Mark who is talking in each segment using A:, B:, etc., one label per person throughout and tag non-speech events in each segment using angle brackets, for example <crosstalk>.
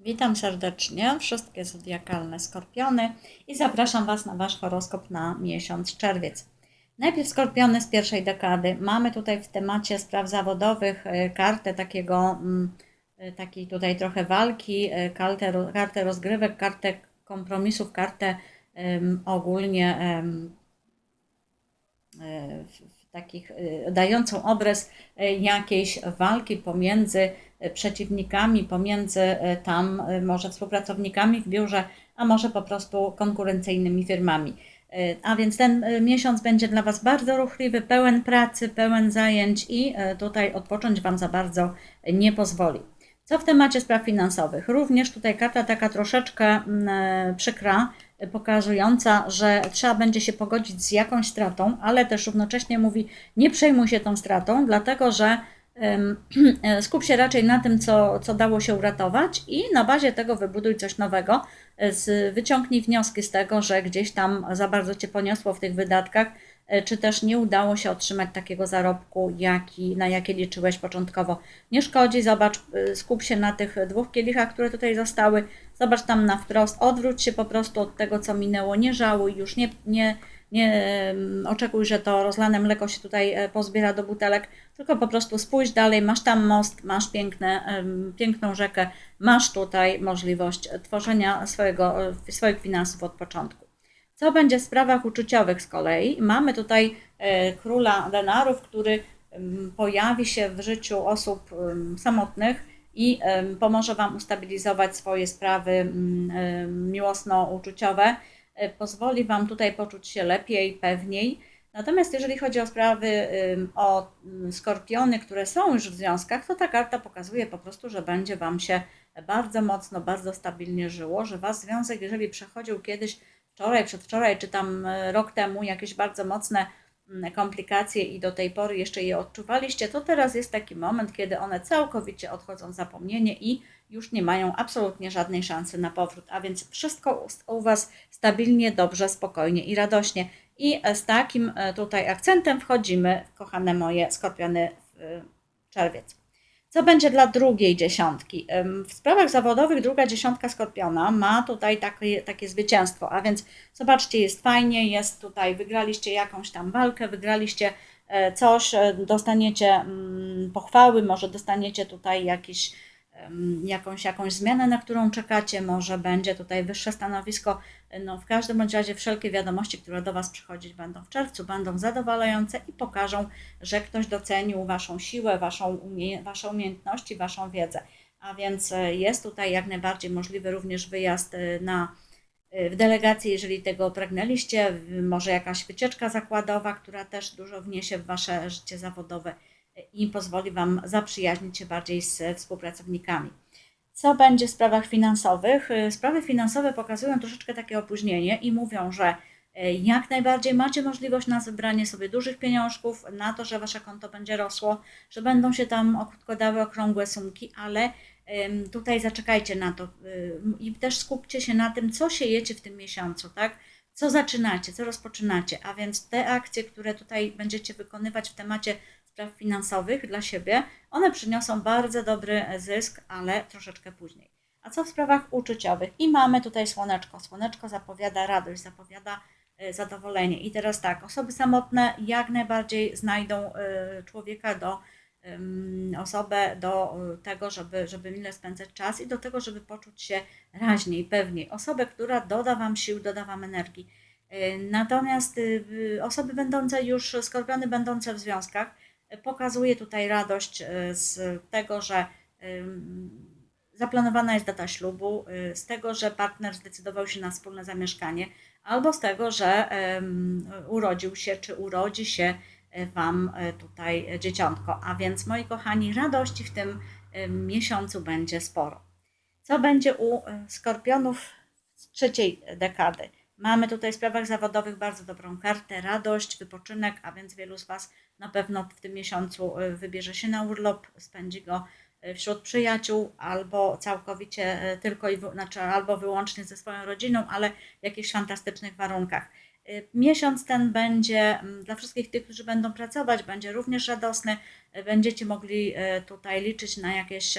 A: Witam serdecznie wszystkie zodiakalne skorpiony i zapraszam Was na Wasz horoskop na miesiąc czerwiec. Najpierw skorpiony z pierwszej dekady. Mamy tutaj w temacie spraw zawodowych e, kartę takiego, mm, e, takiej tutaj trochę walki, e, kartę, kartę rozgrywek, kartę kompromisów, kartę em, ogólnie w takich e, dającą obraz e, jakiejś walki pomiędzy e, przeciwnikami, pomiędzy tam może współpracownikami w biurze, a może po prostu konkurencyjnymi firmami. A więc ten miesiąc będzie dla Was bardzo ruchliwy, pełen pracy, pełen zajęć i tutaj odpocząć Wam za bardzo nie pozwoli. Co w temacie spraw finansowych? Również tutaj karta taka troszeczkę mm, przykra, pokazująca, że trzeba będzie się pogodzić z jakąś stratą, ale też równocześnie mówi, nie przejmuj się tą stratą, dlatego że <clears throat> skup się raczej na tym, co, co dało się uratować i na bazie tego wybuduj coś nowego. Wyciągnij wnioski z tego, że gdzieś tam za bardzo Cię poniosło w tych wydatkach, czy też nie udało się otrzymać takiego zarobku, jaki, na jakie liczyłeś początkowo. Nie szkodzi, zobacz, y, skup się na tych dwóch kielichach, które tutaj zostały, zobacz tam na wprost, odwróć się po prostu od tego, co minęło, nie żałuj, już nie, nie, nie oczekuj, że to rozlane mleko się tutaj e, pozbiera do butelek, tylko po prostu spójrz dalej, masz tam most, masz piękne, piękną rzekę, masz tutaj możliwość tworzenia swojego, e, swoich finansów od początku. Co będzie w sprawach uczuciowych z kolei? Mamy tutaj e, króla denarów, który pojawi się w życiu osób samotnych i pomoże Wam ustabilizować swoje sprawy miłosno-uczuciowe. E, Pozwoli Wam tutaj poczuć się lepiej, pewniej. Natomiast jeżeli chodzi o sprawy o skorpiony, które są już w związkach, to ta karta pokazuje po prostu, że będzie Wam się bardzo mocno, bardzo stabilnie żyło, że Was związek, jeżeli przechodził kiedyś wczoraj, przedwczoraj, czy tam e, rok temu jakieś bardzo mocne mm, komplikacje i do tej pory jeszcze je odczuwaliście, to teraz jest taki moment, kiedy one całkowicie odchodzą w zapomnienie i już nie mają absolutnie żadnej szansy na powrót. A więc wszystko u- Was stabilnie, dobrze, spokojnie i radośnie. I e, z takim e, tutaj akcentem wchodzimy, kochane moje skorpiony, w czerwiec. Co będzie dla drugiej dziesiątki? W sprawach zawodowych druga dziesiątka Skorpiona ma tutaj takie, takie zwycięstwo, a więc zobaczcie, jest fajnie, jest tutaj, wygraliście jakąś tam walkę, wygraliście e, coś, e, dostaniecie mm, pochwały, może dostaniecie tutaj jakiś, jakąś, jakąś zmianę, na którą czekacie, może będzie tutaj wyższe stanowisko. No, w każdym razie wszelkie wiadomości, które do Was przychodzić będą w czerwcu, będą zadowalające i pokażą, że ktoś docenił Waszą siłę, Waszą, umie, Wasze umiejętności, Waszą wiedzę. A więc e, jest tutaj jak najbardziej możliwy również wyjazd e, na, e, w delegację, jeżeli tego pragnęliście, może jakaś wycieczka zakładowa, która też dużo wniesie w Wasze życie zawodowe i pozwoli Wam zaprzyjaźnić się bardziej z współpracownikami. Co będzie w sprawach finansowych? Y, Sprawy finansowe pokazują troszeczkę takie opóźnienie i mówią, że y, jak najbardziej macie możliwość na zebranie sobie dużych pieniążków, na to, że wasze konto będzie rosło, że będą się tam odkładały okrągłe sumki, ale tutaj zaczekajcie na to ym, i też skupcie się na tym, co siejecie w tym miesiącu, tak? Co zaczynacie, co rozpoczynacie, a więc te akcje, które tutaj będziecie wykonywać w temacie spraw finansowych dla siebie, one przyniosą bardzo dobry zysk, ale troszeczkę później. A co w sprawach uczuciowych? I mamy tutaj słoneczko. Słoneczko zapowiada radość, zapowiada e, zadowolenie. I teraz tak, osoby samotne jak najbardziej znajdą e, człowieka do osobę do e, tego, żeby, żeby mile spędzać czas i do tego, żeby poczuć się raźniej, pewniej. Osobę, która doda Wam sił, doda Wam energii. Natomiast y, y, osoby będące już, skorpiony będące w związkach, pokazuje tutaj radość y, z tego, że ym, zaplanowana jest data ślubu, y, z tego, że partner zdecydował się na wspólne zamieszkanie, albo z tego, że urodził się czy urodzi się y, Wam y, tutaj dzieciątko. A więc, moi kochani, radości w tym ym, miesiącu będzie sporo. Co będzie u y, skorpionów z trzeciej dekady? Mamy tutaj w sprawach zawodowych bardzo dobrą kartę, radość, wypoczynek, a więc wielu z Was na pewno w tym miesiącu y, wybierze się na urlop, spędzi go y, wśród przyjaciół, albo całkowicie y, tylko i znaczy albo wyłącznie ze swoją rodziną, ale w jakichś fantastycznych warunkach. Miesiąc ten będzie mm, dla wszystkich tych, którzy będą pracować, będzie również radosny. Będziecie mogli tutaj liczyć na jakieś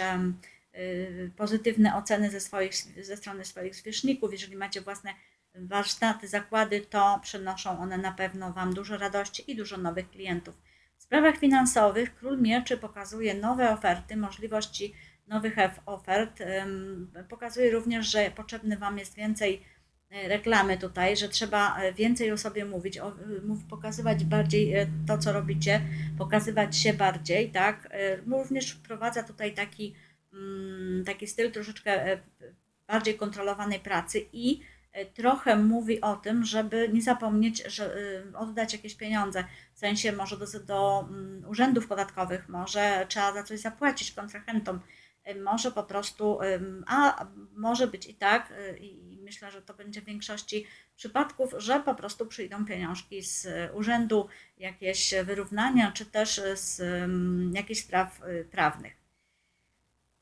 A: pozytywne oceny ze, swoich, ze strony swoich zwierzchników. Jeżeli macie własne warsztaty, zakłady, to przynoszą one na pewno Wam dużo radości i dużo nowych klientów. W sprawach finansowych Król Mieczy pokazuje nowe oferty, możliwości nowych ofert. Pokazuje również, że potrzebny Wam jest więcej e, reklamy tutaj, że trzeba e, więcej o sobie mówić, y, pokazywać bardziej to, co robicie, pokazywać się bardziej, tak? Również wprowadza tutaj taki, mm, taki styl troszeczkę e, bardziej kontrolowanej pracy i trochę mówi o tym, żeby nie zapomnieć, że y, oddać jakieś pieniądze, w sensie może do, do mm, urzędów podatkowych, może trzeba za coś zapłacić kontrahentom, y, może po prostu, a może być i tak, y, i myślę, że to będzie w większości przypadków, że po prostu przyjdą pieniążki z y, urzędu, jakieś wyrównania, czy też z jakichś spraw y, prawnych.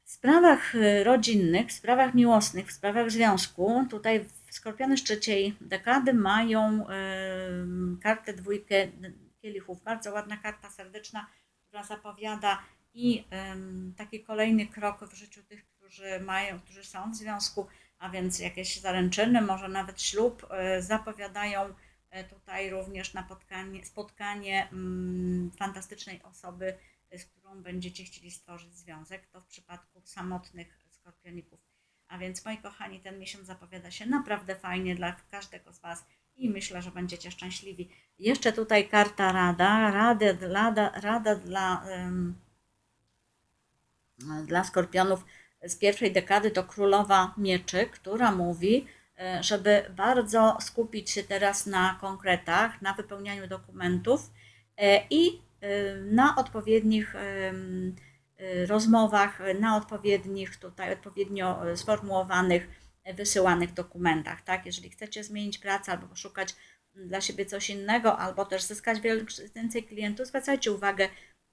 A: W sprawach y, rodzinnych, w sprawach miłosnych, w sprawach związku, tutaj skorpiony z trzeciej dekady mają kartę dwójkę kielichów. Bardzo ładna karta serdeczna, która zapowiada i taki kolejny krok w życiu tych, którzy mają, którzy są w związku, a więc jakieś zaręczyny, może nawet ślub, y, zapowiadają y, tutaj również napotkanie, spotkanie mm, fantastycznej osoby, z którą będziecie chcieli stworzyć związek. To w przypadku samotnych skorpioników. A więc moi kochani, ten miesiąc zapowiada się naprawdę fajnie dla każdego z Was i myślę, że będziecie szczęśliwi. Jeszcze tutaj karta rada, rada, rada, rada dla, ym, dla skorpionów z pierwszej dekady to królowa mieczy, która mówi, e, żeby bardzo skupić się teraz na konkretach, na wypełnianiu dokumentów e, i e, na odpowiednich e, rozmowach, na odpowiednich tutaj odpowiednio e, sformułowanych, wysyłanych dokumentach. Tak? Jeżeli chcecie zmienić pracę albo poszukać dla siebie coś innego, albo też zyskać więcej klientów, zwracajcie uwagę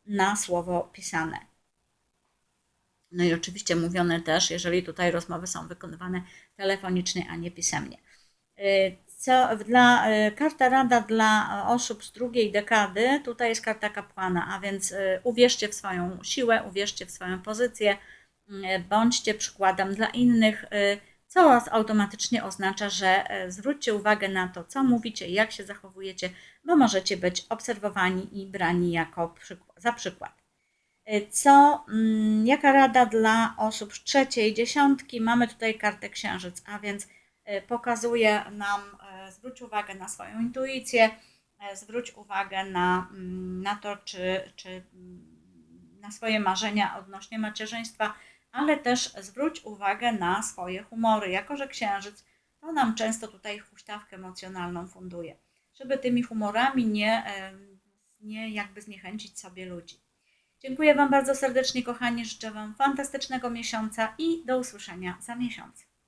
A: na słowo pisane. No i oczywiście mówione też, jeżeli tutaj rozmowy są wykonywane telefonicznie, a nie pisemnie. Co dla, y, karta rada dla osób z drugiej dekady, tutaj jest karta kapłana, a więc y, uwierzcie w swoją siłę, uwierzcie w swoją pozycję, y, bądźcie przykładem dla innych, co automatycznie oznacza, że zwróćcie uwagę na to, co mówicie jak się zachowujecie, bo możecie być obserwowani i brani jako przyk- za przykład. Co, mm, jaka rada dla osób z trzeciej dziesiątki? Mamy tutaj kartę księżyc, a więc pokazuje nam, y, zwróć uwagę na swoją intuicję, y, zwróć uwagę na, mm, na to, czy, czy mm, na swoje marzenia odnośnie macierzyństwa, ale też zwróć uwagę na swoje humory. Jako, że księżyc to nam często tutaj huśtawkę emocjonalną funduje, żeby tymi humorami nie, nie jakby zniechęcić sobie ludzi. Dziękuję Wam bardzo serdecznie, kochani. Życzę Wam fantastycznego miesiąca i do usłyszenia za miesiąc.